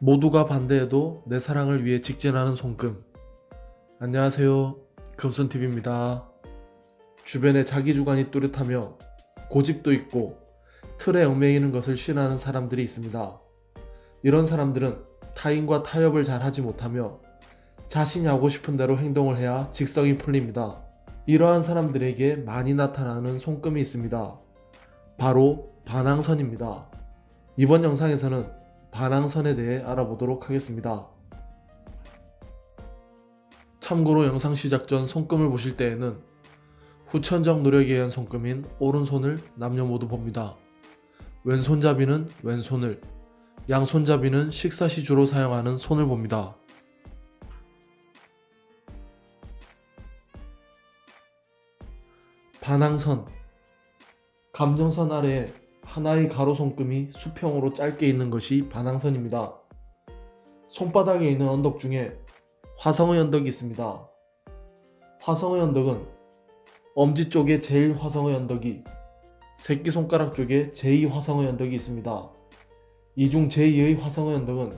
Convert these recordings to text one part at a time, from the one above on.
모두가 반대해도 내 사랑을 위해 직진하는 손금. 안녕하세요. 금손TV입니다. 주변에 자기 주관이 뚜렷하며 고집도 있고 틀에 얽매이는 것을 싫어하는 사람들이 있습니다. 이런 사람들은 타인과 타협을 잘 하지 못하며 자신이 하고 싶은 대로 행동을 해야 직성이 풀립니다. 이러한 사람들에게 많이 나타나는 손금이 있습니다. 바로 반항선입니다. 이번 영상에서는 반항선에 대해 알아보도록 하겠습니다. 참고로 영상 시작 전 손금을 보실 때에는 후천적 노력에 의한 손금인 오른손을 남녀 모두 봅니다. 왼손잡이는 왼손을, 양손잡이는 식사 시 주로 사용하는 손을 봅니다. 반항선 감정선 아래에 하나의 가로 손금이 수평으로 짧게 있는 것이 반항선입니다. 손바닥에 있는 언덕 중에 화성의 언덕이 있습니다. 화성의 언덕은 엄지 쪽에 제일 화성의 언덕이 새끼손가락 쪽에 제2 화성의 언덕이 있습니다. 이 중 제2의 화성의 언덕은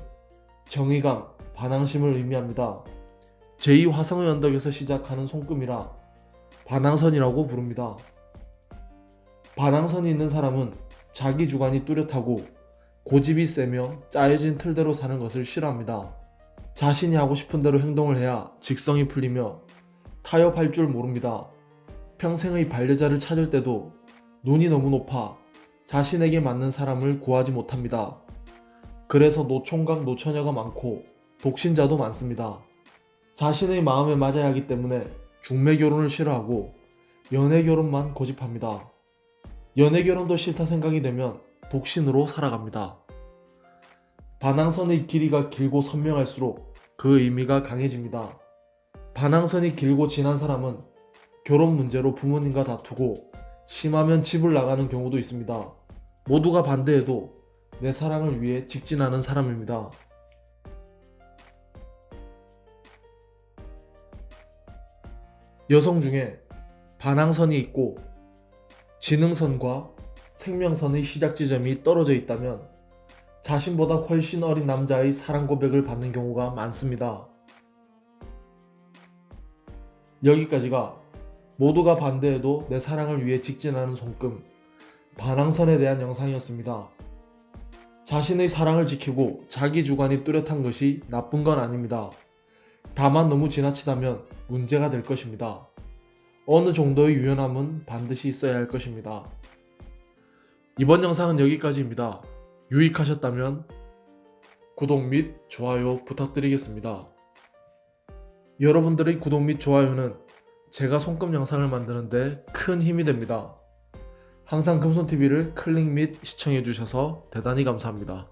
정의감, 반항심을 의미합니다. 제2 화성의 언덕에서 시작하는 손금이라 반항선이라고 부릅니다. 반항선이 있는 사람은 자기 주관이 뚜렷하고 고집이 세며 짜여진 틀대로 사는 것을 싫어합니다. 자신이 하고 싶은 대로 행동을 해야 직성이 풀리며 타협할 줄 모릅니다. 평생의 반려자를 찾을 때도 눈이 너무 높아 자신에게 맞는 사람을 구하지 못합니다. 그래서 노총각 노처녀가 많고 독신자도 많습니다. 자신의 마음에 맞아야 하기 때문에 중매 결혼을 싫어하고 연애 결혼만 고집합니다. 연애 결혼도 싫다 생각이 되면 독신으로 살아갑니다. 반항선의 길이가 길고 선명할수록 그 의미가 강해집니다. 반항선이 길고 진한 사람은 결혼 문제로 부모님과 다투고 심하면 집을 나가는 경우도 있습니다. 모두가 반대해도 내 사랑을 위해 직진하는 사람입니다. 여성 중에 반항선이 있고 지능선과 생명선의 시작 지점이 떨어져 있다면 자신보다 훨씬 어린 남자의 사랑 고백을 받는 경우가 많습니다. 여기까지가 모두가 반대해도 내 사랑을 위해 직진하는 손금 반항선에 대한 영상이었습니다. 자신의 사랑을 지키고 자기 주관이 뚜렷한 것이 나쁜 건 아닙니다. 다만 너무 지나치다면 문제가 될 것입니다. 어느 정도의 유연함은 반드시 있어야 할 것입니다. 이번 영상은 여기까지입니다. 유익하셨다면 구독 및 좋아요 부탁드리겠습니다. 여러분들의 구독 및 좋아요는 제가 손금 영상을 만드는데 큰 힘이 됩니다. 항상 금손TV를 클릭 및 시청해주셔서 대단히 감사합니다.